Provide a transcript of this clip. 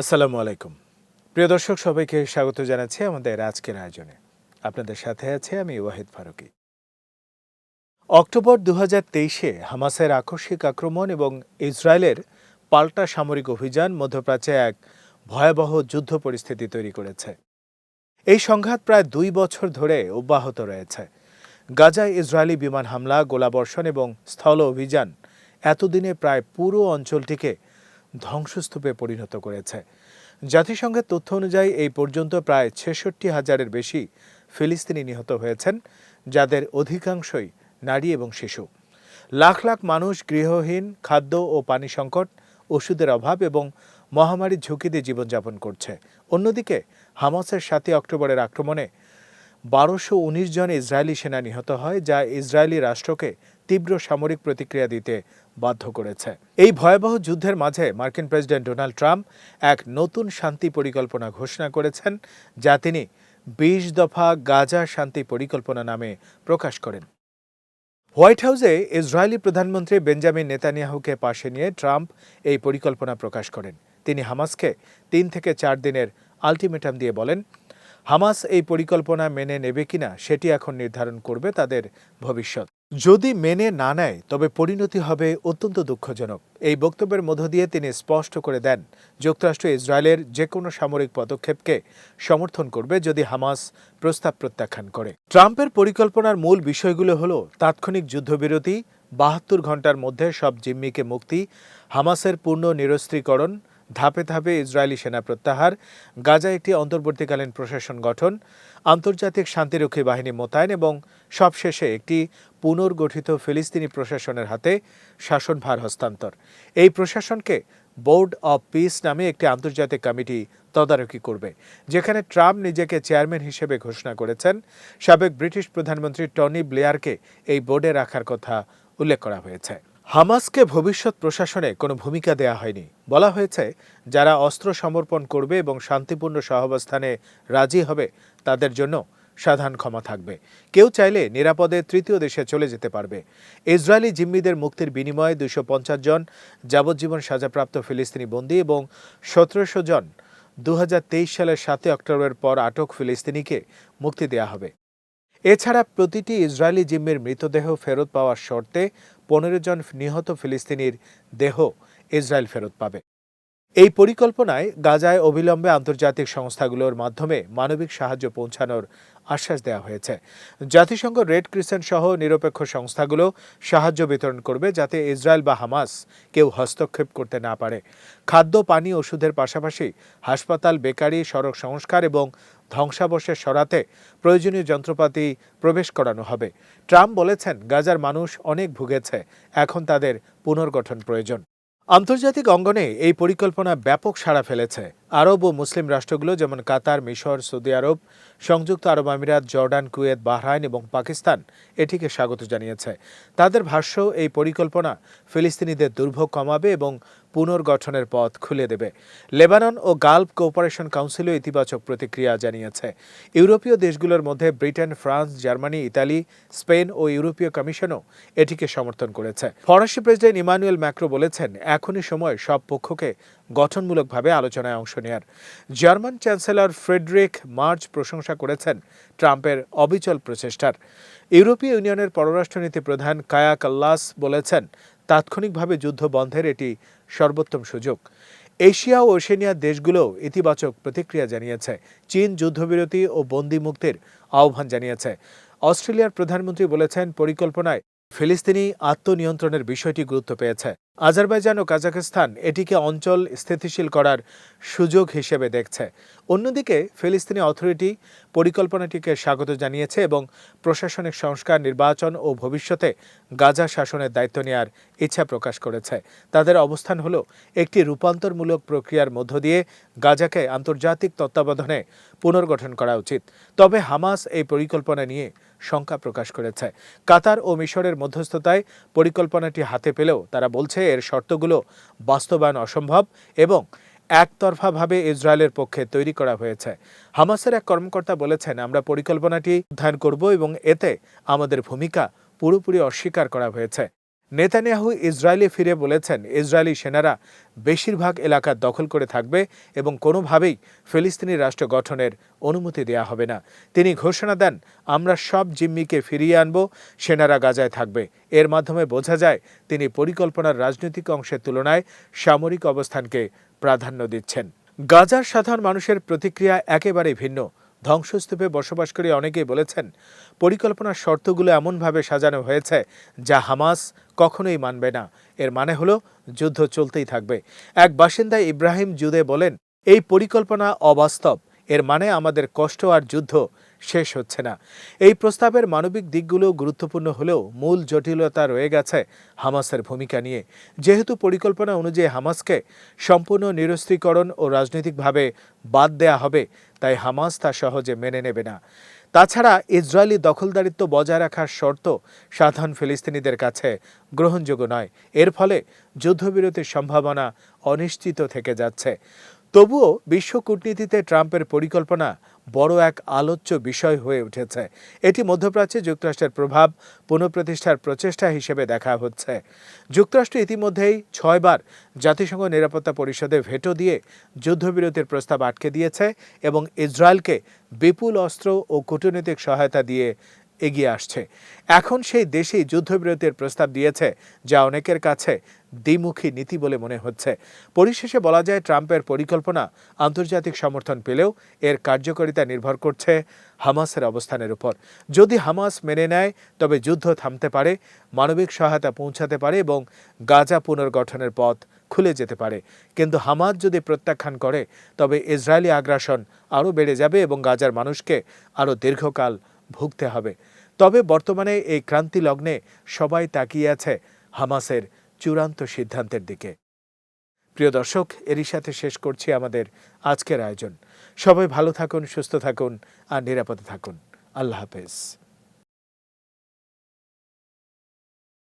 আসসালামু আলাইকুম। প্রিয় দর্শক, সবাইকে স্বাগত জানাচ্ছি আমাদের আজকের আয়োজনে। আপনাদের সাথে আছে আমি ওয়াহিদ ফারুকি। অক্টোবর দু তেইশে হামাসের আকস্মিক আক্রমণ এবং ইসরায়েলের পাল্টা সামরিক অভিযান মধ্যপ্রাচ্যে এক ভয়াবহ যুদ্ধ পরিস্থিতি তৈরি করেছে। এই সংঘাত প্রায় দুই বছর ধরে অব্যাহত রয়েছে। গাজায় ইসরায়েলি বিমান হামলা, গোলাবর্ষণ এবং স্থল অভিযান এতদিনে প্রায় পুরো অঞ্চলটিকে ধ্বংসস্তূপে পরিণত করেছে। জাতিসংঘের তথ্য অনুযায়ী এই পর্যন্ত প্রায় ছেষট্টি হাজারের বেশি ফিলিস্তিনি নিহত হয়েছেন, যাদের অধিকাংশই নারী এবং শিশু। লাখ লাখ মানুষ গৃহহীন, খাদ্য ও পানি সংকট, ওষুধের অভাব এবং মহামারীর ঝুঁকিতে জীবনযাপন করছে। অন্যদিকে হামাসের সাতই অক্টোবরের আক্রমণে বারোশো উনিশ জন ইসরায়েলি সেনা নিহত হয়, যা ইসরায়েলি রাষ্ট্রকে তীব্র সামরিক প্রতিক্রিয়া দিতে বাধ্য করেছে। এই ভয়াবহ যুদ্ধের মাঝে মার্কিন প্রেসিডেন্ট ডোনাল্ড ট্রাম্প এক নতুন শান্তি পরিকল্পনা ঘোষণা করেছেন, যা তিনি বিশ দফা গাজা শান্তি পরিকল্পনা নামে প্রকাশ করেন। হোয়াইট হাউসে ইসরায়েলি প্রধানমন্ত্রী বেঞ্জামিন নেতানিয়াহুকে পাশে নিয়ে ট্রাম্প এই পরিকল্পনা প্রকাশ করেন। তিনি হামাসকে তিন থেকে চার দিনের আলটিমেটাম দিয়ে বলেন হামাস এই পরিকল্পনা মেনে নেবে কিনা সেটি এখন নির্ধারণ করবে তাদের ভবিষ্যৎ। যদি মেনে না নেয়, তবে পরিণতি হবে অত্যন্ত দুঃখজনক। এই বক্তব্যের মধ্য দিয়ে তিনি স্পষ্ট করে দেন, যুক্তরাষ্ট্র ইসরায়েলের যে কোনো সামরিক পদক্ষেপকে সমর্থন করবে যদি হামাস প্রস্তাব প্রত্যাখ্যান করে। ট্রাম্পের পরিকল্পনার মূল বিষয়গুলো হলো তাৎক্ষণিক যুদ্ধবিরতি, বাহাত্তর ঘণ্টার মধ্যে সব জিম্মিকে মুক্তি, হামাসের পূর্ণ নিরস্ত্রীকরণ ধাপে ধাপে ইসরায়েলি সেনা প্রত্যাহার, গাজায় একটি অন্তর্বর্তীকালীন প্রশাসন গঠন, আন্তর্জাতিক শান্তিরক্ষী বাহিনী মোতায়েন এবং সবশেষে একটি পুনর্গঠিত ফিলিস্তিনি প্রশাসনের হাতে শাসনভার হস্তান্তর। এই প্রশাসনকে বোর্ড অব পিস নামে একটি আন্তর্জাতিক কমিটি তদারকি করবে, যেখানে ট্রাম্প নিজেকে চেয়ারম্যান হিসেবে ঘোষণা করেছেন। সাবেক ব্রিটিশ প্রধানমন্ত্রী টনি ব্লেয়ারকে এই বোর্ডে রাখার কথা উল্লেখ করা হয়েছে। হামাসকে ভবিষ্যৎ প্রশাসনে কোনো ভূমিকা দেয়া হয়নি। বলা হয়েছে, যারা অস্ত্র সমর্পণ করবে এবং শান্তিপূর্ণ সহাবস্থানে রাজি হবে, তাদের জন্য সাধারণ ক্ষমা থাকবে। কেউ চাইলে নিরাপদে তৃতীয় দেশে চলে যেতে পারবে। ইসরায়েলি জিম্মিদের মুক্তির বিনিময়ে দুশো জন যাবজ্জীবন সাজাপ্রাপ্ত ফিলিস্তিনি বন্দী এবং সতেরোশো জন দু হাজার তেইশ সালের সাতই অক্টোবরের পর আটক ফিলিস্তিনিকে মুক্তি দেয়া হবে। এছাড়া প্রতিটি ইসরায়েলি জিম্মির মৃতদেহ ফেরত পাওয়ার শর্তে পনেরো জন নিহত ফিলিস্তিনির দেহ ইসরায়েল ফেরত পাবে। এই পরিকল্পনায় গাজায় অবিলম্বে আন্তর্জাতিক সংস্থাগুলোর মাধ্যমে মানবিক সাহায্য পৌঁছানোর আশ্বাস দেওয়া হয়েছে। জাতিসংঘ রেড ক্রিসেন্ট সহ নিরপেক্ষ সংস্থাগুলো সাহায্য বিতরণ করবে যাতে ইসরায়েল বা হামাস কেউ হস্তক্ষেপ করতে না পারে। খাদ্য, পানি, ওষুধের পাশাপাশি হাসপাতাল, বেকারি, সড়ক সংস্কার এবং ধ্বংসাবশেষ সরাতে প্রয়োজনীয় যন্ত্রপাতি প্রবেশ করানো হবে। ট্রাম্প বলেছেন, গাজার মানুষ অনেক ভুগেছে। এখন তাদের পুনর্গঠন প্রয়োজন। আন্তর্জাতিক অঙ্গনে এই পরিকল্পনা ব্যাপক সাড়া ফেলেছে। আরব ও মুসলিম রাষ্ট্রগুলো, যেমন কাতার, মিশর, সৌদি আরব, সংযুক্ত আরব আমিরাত, জর্ডান, কুয়েত, বাহরাইন এবং পাকিস্তান এটিকে স্বাগত জানিয়েছে। তাদের ভাষ্য, এই পরিকল্পনা ফিলিস্তিনিদের দুর্ভোগ কমাবে এবং পুনর্গঠনের পথ খুলে দেবে। লেবানন ও গালফ কোঅপারেশন কাউন্সিলও ইতিবাচক প্রতিক্রিয়া জানিয়েছে। ইউরোপীয় দেশগুলোর মধ্যে Britain, France, Germany, Italy, Spain ও ইউরোপীয় কমিশনও এটিকে সমর্থন করেছে। ফরাসি প্রেসিডেন্ট ইমানুয়েল ম্যাক্রো বলেছেন, এখনই সময় সব পক্ষকে গঠনমূলকভাবে আলোচনায় অংশ নেয়ার। জার্মান চ্যান্সেলর ফ্রেডরিক মার্চ প্রশংসা করেছেন ট্রাম্পের অবিচল প্রচেষ্টার। ইউরোপীয় ইউনিয়নের পররাষ্ট্রনীতি প্রধান কায়া কাল্লাস বলেছেন, তাৎক্ষণিকভাবে যুদ্ধ বন্ধের এটি সর্বোত্তম সুযোগ। এশিয়া ও ওশেনিয়ার দেশগুলোও ইতিবাচক প্রতিক্রিয়া জানিয়েছে। চীন যুদ্ধবিরতি ও বন্দি মুক্তির আহ্বান জানিয়েছে। অস্ট্রেলিয়ার প্রধানমন্ত্রী বলেছেন, পরিকল্পনায় ফিলিস্তিনি আত্মনিয়ন্ত্রণের বিষয়টি গুরুত্ব পেয়েছে। আজারবাইজান ও কাজাখস্তান এটিকে অঞ্চল স্থিতিশীল করার সুযোগ হিসেবে দেখছে। অন্যদিকে, ফিলিস্তিনি অথরিটি পরিকল্পনাটিকে স্বাগত জানিয়েছে এবং প্রশাসনিক সংস্কার, নির্বাচন ও ভবিষ্যতে গাজা শাসনের দায়িত্ব নেওয়ার ইচ্ছা প্রকাশ করেছে। তাদের অবস্থান হল একটি রূপান্তরমূলক প্রক্রিয়ার মধ্য দিয়ে গাজাকে আন্তর্জাতিক তত্ত্বাবধানে পুনর্গঠন করা উচিত। তবে হামাস এই পরিকল্পনা নিয়ে শঙ্কা প্রকাশ করেছে। কাতার ও মিশরের মধ্যস্থতায় পরিকল্পনাটি হাতে পেলেও তারা বলছে এর শর্তগুলো বাস্তবায়ন অসম্ভব এবং একতরফাভাবে ইসরায়েলের পক্ষে তৈরি করা হয়েছে। হামাসের এক কর্মকর্তা বলেছেন, আমরা পরিকল্পনাটি অধ্যয়ন করব এবং এতে আমাদের ভূমিকা পুরোপুরি অস্বীকার করা হয়েছে। নেতানিয়াহু ইসরায়েলে ফিরে বলেছেন, ইসরায়েলি সেনারা বেশিরভাগ এলাকা দখল করে থাকবে এবং কোনোভাবেই ফিলিস্তিনি রাষ্ট্র গঠনের অনুমতি দেয়া হবে না। তিনি ঘোষণা দেন, আমরা সব জিম্মিকে ফিরিয়ে আনব, সেনারা গাজায় থাকবে। এর মাধ্যমে বোঝা যায়, তিনি পরিকল্পনার রাজনৈতিক অংশের তুলনায় সামরিক অবস্থানকে প্রাধান্য দিচ্ছেন। গাজার সাধারণ মানুষের প্রতিক্রিয়া একেবারে ভিন্ন। ধ্বংসস্তূপে বসবাসকারী অনেকেই বলেছেন, পরিকল্পনার শর্তগুলো এমনভাবে সাজানো হয়েছে যা হামাস কখনোই মানবে না। এর মানে হলো, যুদ্ধ চলতেই থাকবে। এক বাসিন্দা ইব্রাহিম জুদে বলেন, এই পরিকল্পনা অবাস্তব। এর মানে আমাদের কষ্ট আর যুদ্ধ শেষ হচ্ছে না। এই প্রস্তাবের মানবিক দিকগুলো গুরুত্বপূর্ণ হলেও মূল জটিলতা রয়ে গেছে হামাসের ভূমিকা নিয়ে। যেহেতু পরিকল্পনা অনুযায়ী হামাসকে সম্পূর্ণ নিরস্ত্রীকরণ ও রাজনৈতিকভাবে বাদ দেয়া হবে, তাই হামাস তা সহজে মেনে নেবে না। তাছাড়া ইসরায়েলি দখলদারিত্ব বজায় রাখার শর্ত সাধারণ ফিলিস্তিনিদের কাছে গ্রহণযোগ্য নয়। এর ফলে যুদ্ধবিরতির সম্ভাবনা অনিশ্চিত থেকে যাচ্ছে। তবুও বিশ্ব কূটনীতিতে ট্রাম্পের পরিকল্পনা বড় এক আলোচ্য বিষয় হয়ে উঠেছে। এটি মধ্যপ্রাচ্যে যুক্তরাষ্ট্রের প্রভাব, পুনঃপ্রতিষ্ঠার প্রচেষ্টা হিসেবে দেখা হচ্ছে। যুক্তরাষ্ট্র ইতিমধ্যেই ছয়বার জাতিসংঘ নিরাপত্তা পরিষদে ভেটো দিয়ে যুদ্ধবিরতির প্রস্তাব আটকে দিয়েছে এবং ইসরায়েলকে বিপুল অস্ত্র ও কূটনৈতিক সহায়তা দিয়ে এগিয়ে আসছে। এখন সেই দেশেই যুদ্ধবিরতির প্রস্তাব দিয়েছে, যা অনেকের কাছে দ্বিমুখী নীতি বলে মনে হচ্ছে। পরিশেষে বলা যায়, ট্রাম্পের পরিকল্পনা আন্তর্জাতিক সমর্থন পেলেও এর কার্যকারিতা নির্ভর করছে হামাসের অবস্থানের উপর। যদি হামাস মেনে নেয়, তবে যুদ্ধ থামতে পারে, মানবিক সহায়তা পৌঁছাতে পারে এবং গাজা পুনর্গঠনের পথ খুলে যেতে পারে। কিন্তু হামাস যদি প্রত্যাখ্যান করে, তবে ইসরায়েলি আগ্রাসন আরও বেড়ে যাবে এবং গাজার মানুষকে আরও দীর্ঘকাল ভুগতে হবে। তবে বর্তমানে এই ক্রান্তি লগ্নে সবাই তাকিয়ে আছে হামাসের চূড়ান্ত সিদ্ধান্তের দিকে। প্রিয় দর্শক, এরই সাথে শেষ করছি আমাদের আজকের আয়োজন। সবাই ভালো থাকুন, সুস্থ থাকুন আর নিরাপদে থাকুন। আল্লাহ হাফেজ।